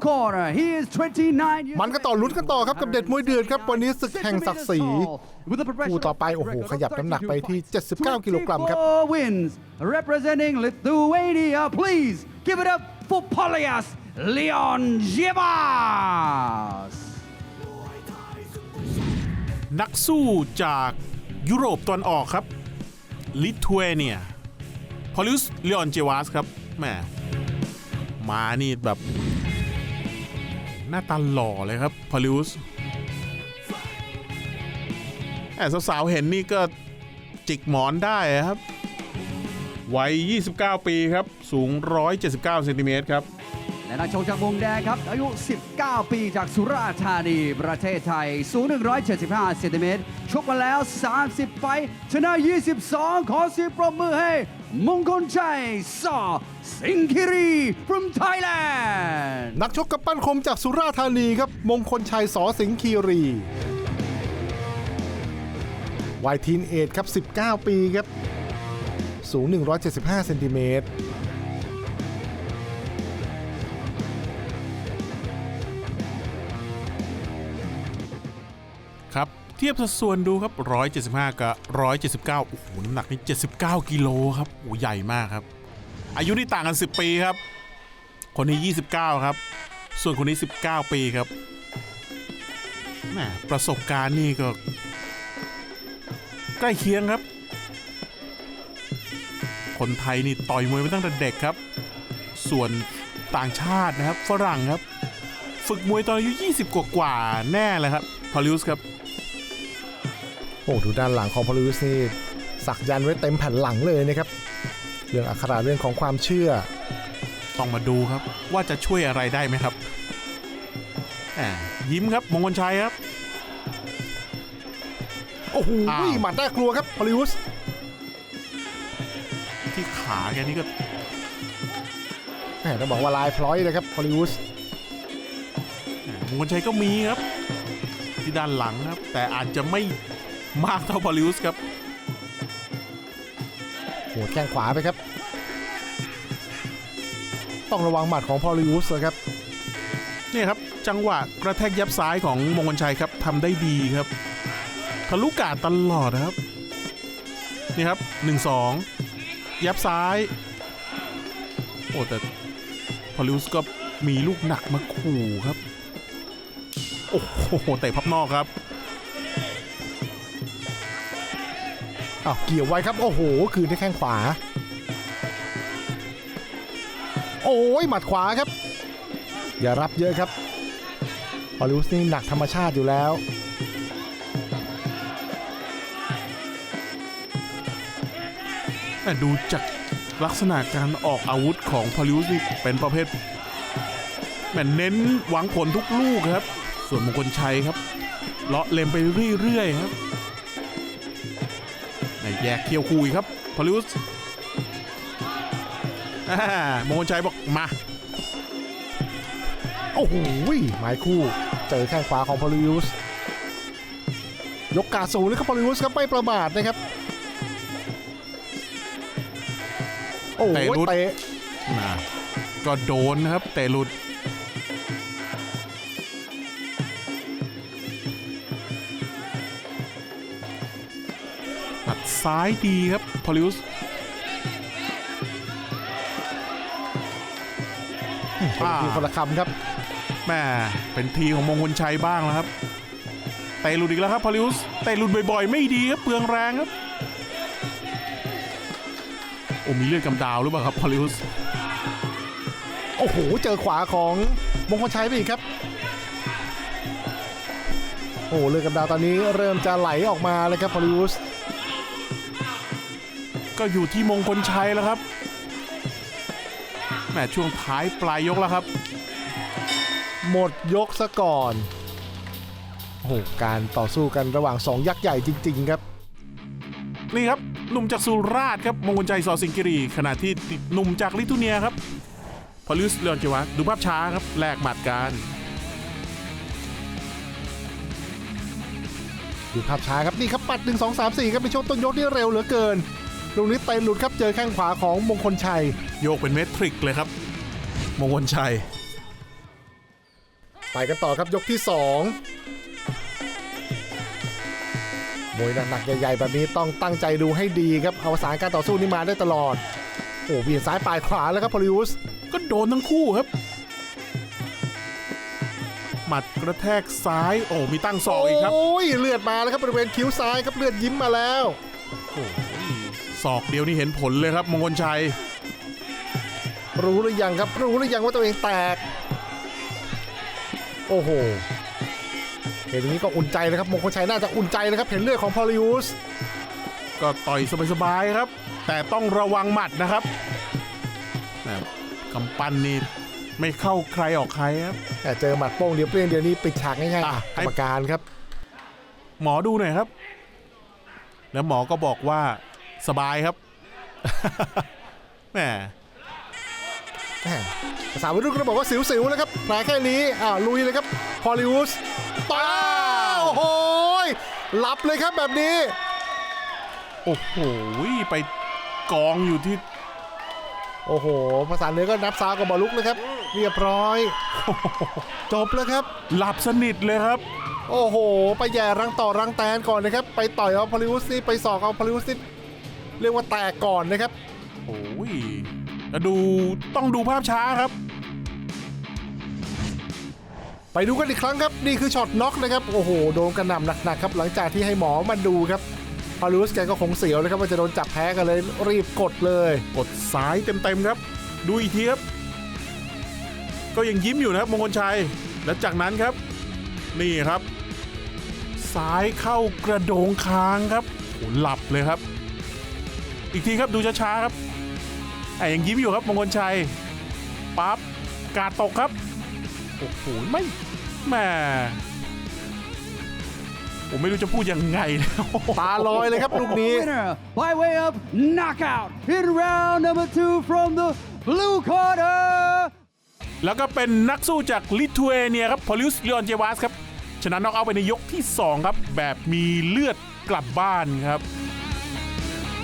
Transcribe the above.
corner. He is 29 years มันก็ต่อลุ้นกันต่อครับกับเด็ดมวยเดือดครับ วันนี้ศึกแห่งศักดิ์ศรีคู่ต่อไป โอ้โห ขยับน้ำหนักไปที่ 79 กิโลกรัมครับ24 wins representing Lithuania. Please give it up for Polias Leon Jevas. นักสู้จากยุโรปตอนออกครับ ลิทัวเนียพอลิสเลออนเจวาสครับแหมมานี่แบบ หน้าตาหล่อเลยครับพอลิสแอบสาวๆเห็นนี่ก็จิกหมอนได้ครับ วัย 29 ปีครับ สูง 179เซนติเมตรครับ และนักชกจากมุมแดงครับ อายุ 19 ปีจากสุราษฎร์ธานีประเทศไทย สูง 175เซนติเมตรชกมาแล้ว 30 ไฟชนะ 22 ขอเสียงปรบมือให้ มงคลชัยสอสิงคิรี from Thailand นักชกกับปั้นคมจากสุราษฎร์ธานีครับมงคลชัยสอสิงคีรีวัยทีนเอทครับ 19 ปีครับ สูง 175 เซนติเมตร เทียบสัดส่วนดูครับ 175 กับ 179 โอ้โห น้ำหนักนี่ 79 กิโลครับ โอ้โหใหญ่มากครับ อายุนี่ต่างกัน 10 ปีครับ คนนี้ 29 ครับ ส่วนคนนี้ 19 ปีครับแหมประสบการณ์นี่ก็ ใกล้เคียงครับ คนไทยนี่ต่อยมวยมาตั้งแต่เด็กครับ ส่วนต่างชาตินะครับ ฝรั่งครับ ฝึกมวยตอนอายุ 20 กว่าๆแน่เลยครับพอลิวส์ครับ อ้ดูด้านหลังของพอลิวิสนี่สักยันต์ไว้เต็มแผ่นหลังเลยนะครับ เรื่องอักขระเรื่องของความเชื่อ ต้องมาดูครับว่าจะช่วยอะไรได้ไหมครับแหมยิ้มครับมงคลชัยครับ โอ้โหอ้าวหมัดน่ากลัวครับพอลิวิสที่ขาแกนี่ก็แหมต้องบอกว่าลายพร้อยเลยครับพอลิวิสแหมมงคลชัยก็มีครับ ที่ด้านหลังครับ แต่อาจจะไม่ มากเท่าพอลิวส์ครับหัวแข้งขวาไปครับ ต้องระวังหมัดของพอลิวิสเลยครับนี่ครับ จังหวะกระแทกยับซ้ายของมงคลชัยครับทำได้ดีครับ ทะลุกาดตลอดนะครับ นี่ครับ 1 2 ยับซ้าย โอ้แต่พอลิวส์ก็มีลูกหนักมาขู่ครับ โอ้โหเตะพับนอกครับ อ้าวเกี่ยวไว้ครับ โอ้โห คืนด้วยแข้งขวา โอ้ยหมัดขวาครับ อย่ารับเยอะครับพอลิวสนี่หนักธรรมชาติอยู่แล้ว แต่ดูจากลักษณะการออกอาวุธของพอลิวส์นี่เป็นประเภทแหมเน้นหวังผลทุกลูกครับ ส่วนมงคลชัยครับเลาะเล็มไปเรื่อยๆครับ แหม่แยกเคียวคุยครับพอลิวส์อ่ามงคลชัยบอกมา โอ้โหหมายคู่ เจอแข้งขวาของพอลิวสยกกาดสูงเลยครับพอลิวสครับไม่ประมาทนะครับ โอ้โหเตะรุดเตะนะก็โดนนะครับ เตะหลุด ซ้ายดีครับพอลิวส์อ่าทีคนละคำครับแม่เป็นทีของมงคลชัยบ้างแล้วครับเตะหลุดอีกแล้วครับพอลิวส์เตะหลุดบ่อยๆ ไม่ดีครับเปลืองแรงครับโอ้มีเลือดกำดาวหรือเปล่าครับพอลิวส์โอ้โห เจอขวาของมงคลชัยไปอีกครับ โอ้เลือดกำดาวตอนนี้เริ่มจะไหลออกมาเลยครับพอลิวส ก็อยู่ที่มงคลชัยแล้วครับแหมช่วงท้ายปลายยกแล้วครับ หมดยกซะก่อนโอ้โหการต่อสู้กันระหว่าง 2 ยักษ์ใหญ่จริง ๆ ครับ นี่ครับหนุ่มจากสุราษฎร์ครับมงคลชัยสอสิงกิรี ขณะที่หนุ่มจากลิทัวเนียครับพอลิสเลอนเจวัตดูภาพช้าครับแลกหมัดกันดูภาพช้าครับนี่ครับปัด 1 2 3 4ครับเป็นช่วงต้นยกที่เร็วเหลือเกิน ตรงนี้เตะหลุดครับเจอแข้งขวาของมงคลชัย โยกเป็นเมทริกเลยครับ มงคลชัย ไปกันต่อครับยกที่สองมวยหนักๆใหญ่ๆแบบนี้ต้องตั้งใจดูให้ดีครับอวสานการต่อสู้นี้มาได้ตลอด โอ้เบียดซ้ายปลายขวาแล้วครับพอลิอุสก็โดนทั้งคู่ครับ หมัดกระแทกซ้าย โอ้มีตั้งศอกอีกครับ โอ้ยเลือดมาแล้วครับบริเวณคิ้วซ้ายครับเลือดยิ้มมาแล้วโอ้ย ศอกเดียวนี่เห็นผลเลยครับมงคลชัย รู้หรือยังครับรู้หรือยังว่าตัวเองแตก โอ้โหเห็นอย่างนี้ก็อุ่นใจนะครับมงคลชัยน่าจะอุ่นใจนะครับ เห็นเลือดของพอลิอุสก็ต่อยสบายๆครับ แต่ต้องระวังหมัดนะครับแหม่กำปั้นนี่ไม่เข้าใครออกใครครับแต่เจอหมัดโป้งเดียวเปรี้ยงเดียวนี้ปิดฉากง่ายๆอะอะให้กรรมการครับ หมอดูหน่อยครับ แล้วหมอก็บอกว่า สบายครับแหมแหม่ภาษาวัยรุ่นก็บอกว่าสิวๆแล้วครับแผลแค่นี้อ่าลุยเลยครับพอลิอุสป้าวโอ้โหยหลับเลยครับแบบนี้ โอ้โหไปกองอยู่ที่ โอ้โห ภาษาเหนือก็นับซาวกับบอลลุกนะครับ เรียบร้อย จบแล้วครับ หลับสนิทเลยครับ โอ้โห ไปแย่รังต่อรังแตนก่อนนะครับ ไปต่อยเอาพอลิอุสนี่ไปสอกเอาพอลิอุสนี่ เรียกว่าแตกก่อนนะครับโอ้ยแล้วดูต้องดูภาพช้าครับ ไปดูกันอีกครั้งครับ นี่คือช็อตน็อกนะครับ โอ้โห โดนกระหน่ำหนักๆครับ หลังจากที่ให้หมอมาดูครับพอลิอุสแกก็คงเสียวนะครับว่าจะโดนจับแพ้กันเลย รีบกดเลย กดซ้ายเต็มๆครับ ดูอีกทีครับ ก็ยังยิ้มอยู่นะครับมงคลชัย แล้วจากนั้นครับ นี่ครับ ซ้ายเข้ากระโดงคางครับโอ้หลับเลยครับ อีกทีครับดูช้าๆครับไอ้ยังยิ้มอยู่ครับมงคลชัยปั๊บกาดตกครับโอ้โหไม่แหม่ผมไม่รู้จะพูดยังไงแล้วตาลอยเลยครับลูกนี้ Winner by way of knockout in round number two from the blue corner. แล้วก็เป็นนักสู้จากลิทัวเนียครับพอลิสเลอนเจวาสครับชนะน็อกเอาท์ไปในยกที่ 2 ครับ แบบมีเลือดกลับบ้านครับ